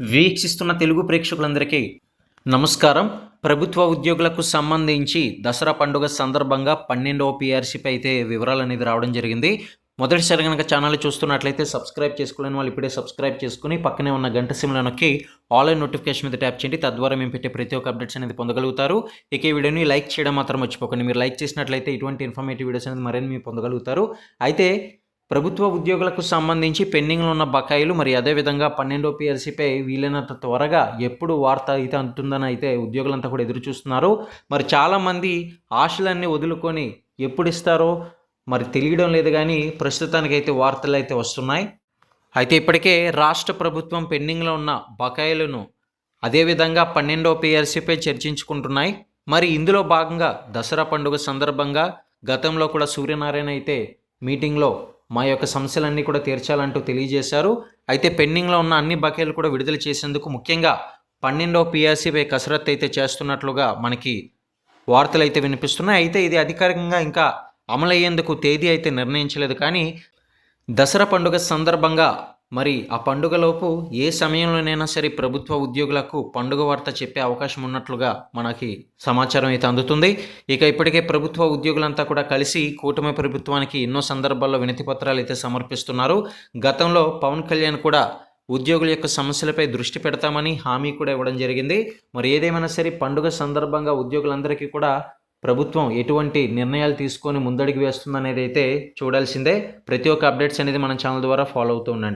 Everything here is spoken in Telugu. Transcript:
వీక్షిస్తున్న తెలుగు ప్రేక్షకులందరికీ నమస్కారం. ప్రభుత్వ ఉద్యోగులకు సంబంధించి దసరా పండుగ సందర్భంగా పన్నెండవ పిఆర్సీపై అయితే వివరాలు అనేది రావడం జరిగింది. మొదటిసారి కనుక ఛానల్ చూస్తున్నట్లయితే సబ్స్క్రైబ్ చేసుకోలేని వాళ్ళు ఇప్పుడే సబ్స్క్రైబ్ చేసుకుని పక్కనే ఉన్న గంట సిమ్లో నొక్కి ఆన్లైన్ నోటిఫికేషన్ మీద ట్యాప్ చేయండి. తద్వారా మేము పెట్టే ప్రతి ఒక్క అప్డేట్స్ అనేది పొందగలుగుతారు. ఇక ఈ వీడియోని లైక్ చేయడం మాత్రం మర్చిపోకండి. మీరు లైక్ చేసినట్లయితే ఇటువంటి ఇన్ఫర్మేటివ్ వీడియోస్ అనేది మరిన్ని మీరు పొందగలుగుతారు. అయితే ప్రభుత్వ ఉద్యోగులకు సంబంధించి పెండింగ్లో ఉన్న బకాయిలు మరి అదేవిధంగా పన్నెండో పిఎల్సీపై వీలైనంత త్వరగా ఎప్పుడు వార్త అయితే అంటుందని అయితే ఉద్యోగులంతా కూడా ఎదురు చూస్తున్నారు. మరి చాలామంది ఆశలన్నీ వదులుకొని ఎప్పుడు ఇస్తారో మరి తెలియడం లేదు కానీ ప్రస్తుతానికైతే వార్తలు అయితే వస్తున్నాయి. అయితే ఇప్పటికే రాష్ట్ర ప్రభుత్వం పెండింగ్లో ఉన్న బకాయిలను అదేవిధంగా పన్నెండో పిఆర్సీపై చర్చించుకుంటున్నాయి. మరి ఇందులో భాగంగా దసరా పండుగ సందర్భంగా గతంలో కూడా సూర్యనారాయణ అయితే మీటింగ్లో మా యొక్క సమస్యలన్నీ కూడా తీర్చాలంటూ తెలియజేశారు. అయితే పెండింగ్లో ఉన్న అన్ని బకాయిలు కూడా విడుదల చేసేందుకు ముఖ్యంగా పన్నెండో పిఆర్సీపై కసరత్తు అయితే చేస్తున్నట్లుగా మనకి వార్తలు అయితే వినిపిస్తున్నాయి. అయితే ఇది అధికారికంగా ఇంకా అమలయ్యేందుకు తేదీ అయితే నిర్ణయించలేదు. కానీ దసరా పండుగ సందర్భంగా మరి ఆ పండుగలోపు ఏ సమయంలోనైనా సరే ప్రభుత్వ ఉద్యోగులకు పండుగ వార్త చెప్పే అవకాశం ఉన్నట్లుగా మనకి సమాచారం అయితే అందుతుంది. ఇక ఇప్పటికే ప్రభుత్వ ఉద్యోగులంతా కూడా కలిసి కూటమి ప్రభుత్వానికి ఎన్నో సందర్భాల్లో వినతి పత్రాలు అయితే సమర్పిస్తున్నారు. గతంలో పవన్ కళ్యాణ్ కూడా ఉద్యోగుల యొక్క సమస్యలపై దృష్టి పెడతామని హామీ కూడా ఇవ్వడం జరిగింది. మరి ఏదేమైనా సరే పండుగ సందర్భంగా ఉద్యోగులందరికీ కూడా ప్రభుత్వం ఎటువంటి నిర్ణయాలు తీసుకొని ముందడుగు వేస్తుందనేది అయితే చూడాల్సిందే. ప్రతి ఒక్క అప్డేట్స్ అనేది మన ఛానల్ ద్వారా ఫాలో అవుతూ ఉండండి.